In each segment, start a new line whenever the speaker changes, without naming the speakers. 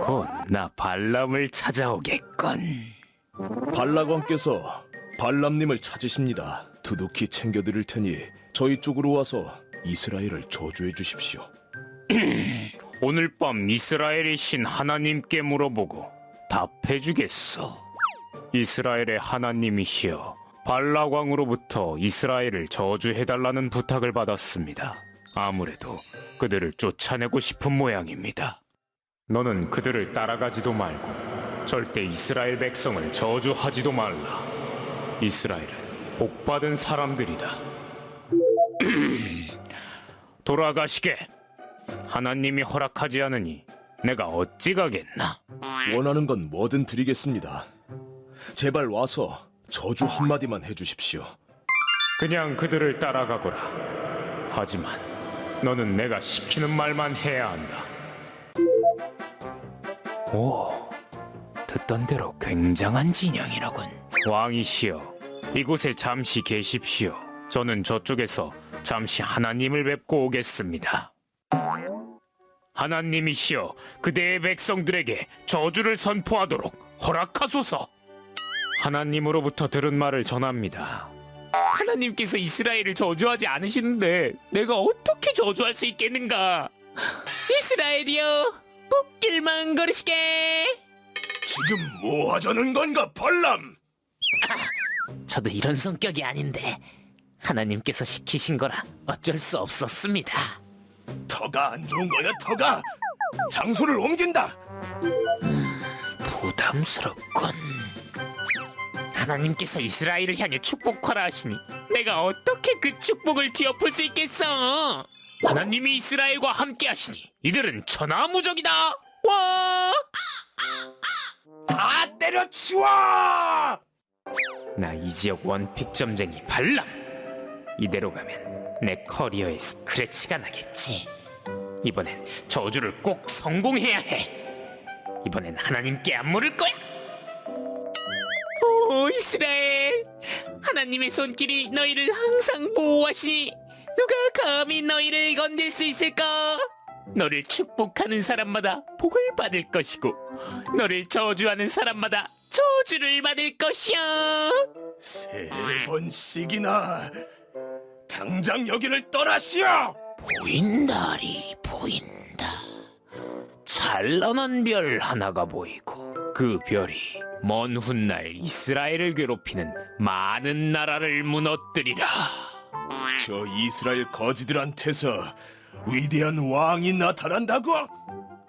곧 나 발람을 찾아오겠건.
발락왕께서 발람님을 찾으십니다. 두둑히 챙겨드릴 테니 저희 쪽으로 와서 이스라엘을 저주해 주십시오.
오늘 밤 이스라엘의 신 하나님께 물어보고 답해주겠어. 이스라엘의 하나님이시여, 발락왕으로부터 이스라엘을 저주해달라는 부탁을 받았습니다. 아무래도 그들을 쫓아내고 싶은 모양입니다. 너는 그들을 따라가지도 말고 절대 이스라엘 백성을 저주하지도 말라. 이스라엘은 복받은 사람들이다. 돌아가시게. 하나님이 허락하지 않으니 내가 어찌 가겠나?
원하는 건 뭐든 드리겠습니다. 제발 와서 저주 한마디만 해주십시오.
그냥 그들을 따라가거라. 하지만 너는 내가 시키는 말만 해야 한다. 오, 듣던 대로 굉장한 진영이라군. 왕이시여, 이곳에 잠시 계십시오. 저는 저쪽에서 잠시 하나님을 뵙고 오겠습니다. 하나님이시여, 그대의 백성들에게 저주를 선포하도록 허락하소서. 하나님으로부터 들은 말을 전합니다. 하나님께서 이스라엘을 저주하지 않으시는데 내가 어떻게 저주할 수 있겠는가? 이스라엘이여, 꽃길만 걸으시게.
지금 뭐 하자는 건가, 발람?
저도 이런 성격이 아닌데 하나님께서 시키신 거라 어쩔 수 없었습니다.
터가 안 좋은 거야, 터가. 장소를 옮긴다.
부담스럽군. 하나님께서 이스라엘을 향해 축복하라 하시니 내가 어떻게 그 축복을 뒤엎을 수 있겠어?
하나님이 이스라엘과 함께 하시니 이들은 천하무적이다. 와!
다 때려치워!
나 이 지역 원픽 점쟁이 발람. 이대로 가면 내 커리어에 스크래치가 나겠지. 이번엔 저주를 꼭 성공해야 해. 이번엔 하나님께 안 물을 거야. 오 이스라엘, 하나님의 손길이 너희를 항상 보호하시니 누가 감히 너희를 건들 수 있을까? 너를 축복하는 사람마다 복을 받을 것이고 너를 저주하는 사람마다 저주를 받을 것이야.
세 번씩이나 당장 여기를 떠나시오!
보인다리 보인다. 찬란한 별 하나가 보이고
그 별이 먼 훗날 이스라엘을 괴롭히는 많은 나라를 무너뜨리라.
저 이스라엘 거지들한테서 위대한 왕이 나타난다고?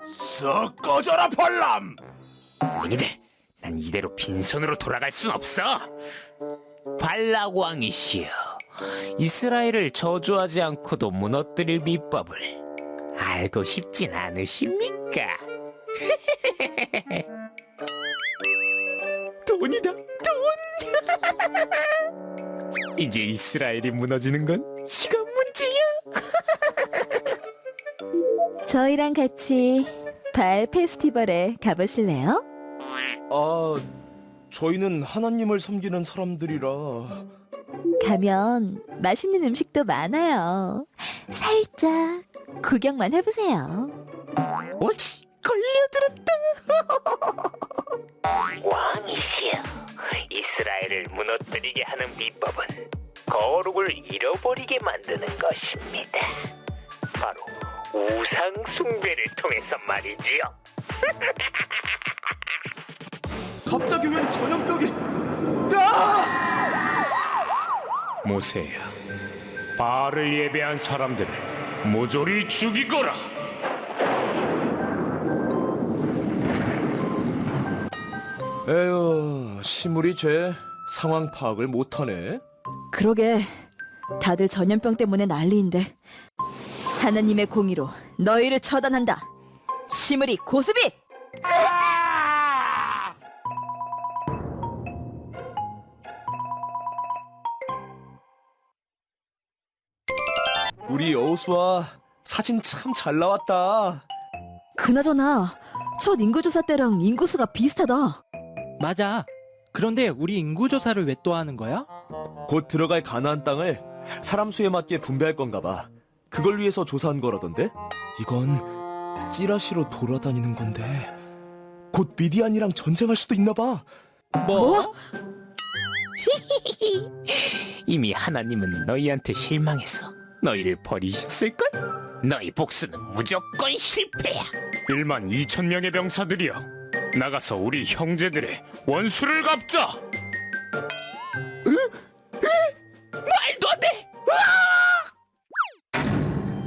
썩 꺼져라, 발람!
아니들, 난 이대로 빈손으로 돌아갈 순 없어. 발락 왕이시여, 이스라엘을 저주하지 않고도 무너뜨릴 비법을 알고 싶진 않으십니까? 돈이다, 돈! 이제 이스라엘이 무너지는 건 시간 문제야.
저희랑 같이 발 페스티벌에 가보실래요?
아, 저희는 하나님을 섬기는 사람들이라
가면 맛있는 음식도 많아요. 살짝 구경만 해보세요.
옳지, 걸려들었다.
왕이시여 이스라엘을 무너뜨리게 하는 비법은 거룩을 잃어버리게 만드는 것입니다. 바로 우상 숭배를 통해서 말이지요.
갑자기 웬 전염병이 아!
모세야, 바알을 예배한 사람들을 모조리 죽이거라.
에휴, 시물이 죄 상황 파악을 못하네.
그러게 다들 전염병 때문에 난리인데 하나님의 공의로 너희를 처단한다. 시무리 고수비!
우리 여우수아 사진 참 잘 나왔다.
그나저나 첫 인구조사 때랑 인구수가 비슷하다.
맞아. 그런데 우리 인구 조사를 왜 또 하는 거야?
곧 들어갈 가나안 땅을 사람 수에 맞게 분배할 건가 봐. 그걸 위해서 조사한 거라던데? 이건 찌라시로 돌아다니는 건데 곧 미디안이랑 전쟁할 수도 있나 봐.
뭐?
이미 하나님은 너희한테 실망해서 너희를 버리셨을걸? 너희 복수는 무조건 실패야.
1만 2천 명의 병사들이여 나가서 우리 형제들의 원수를 갚자
말도 안 돼!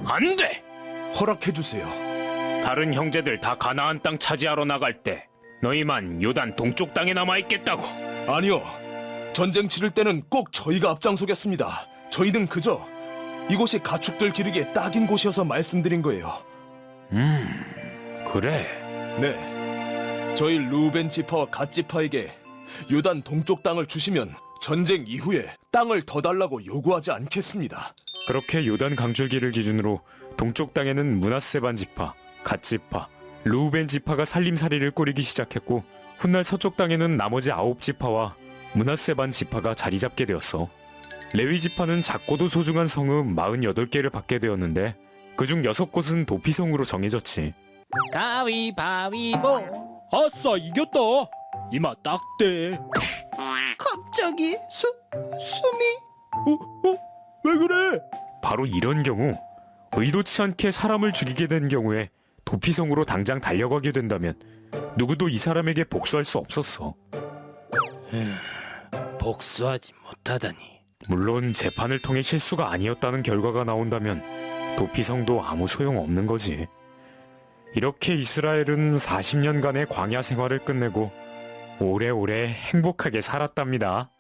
안 돼
허락해 주세요.
다른 형제들 다 가나안 땅 차지하러 나갈 때 너희만 요단 동쪽 땅에 남아 있겠다고
아니요. 전쟁 치를 때는 꼭 저희가 앞장서겠습니다. 저희는 그저 이곳이 가축들 기르기에 딱인 곳이어서 말씀드린 거예요.
음 그래
네. 저희 루벤 지파와 갓 지파에게 요단 동쪽 땅을 주시면 전쟁 이후에 땅을 더 달라고 요구하지 않겠습니다.
그렇게 요단 강줄기를 기준으로 동쪽 땅에는 문하세반 지파, 갓 지파, 루벤 지파가 살림살이를 꾸리기 시작했고 훗날 서쪽 땅에는 나머지 아홉 지파와 문하세반 지파가 자리 잡게 되었어. 레위 지파는 작고도 소중한 성읍 48개를 받게 되었는데 그중 6곳은 도피성으로 정해졌지.
가위바위보. 아싸 이겼다. 이마 딱대. 갑자기 수 숨이
어? 어? 왜 그래?
바로 이런 경우 의도치 않게 사람을 죽이게 된 경우에 도피성으로 당장 달려가게 된다면 누구도 이 사람에게 복수할 수 없었어.
복수하지 못하다니.
물론 재판을 통해 실수가 아니었다는 결과가 나온다면 도피성도 아무 소용 없는 거지. 이렇게 이스라엘은 40년간의 광야 생활을 끝내고 오래오래 행복하게 살았답니다.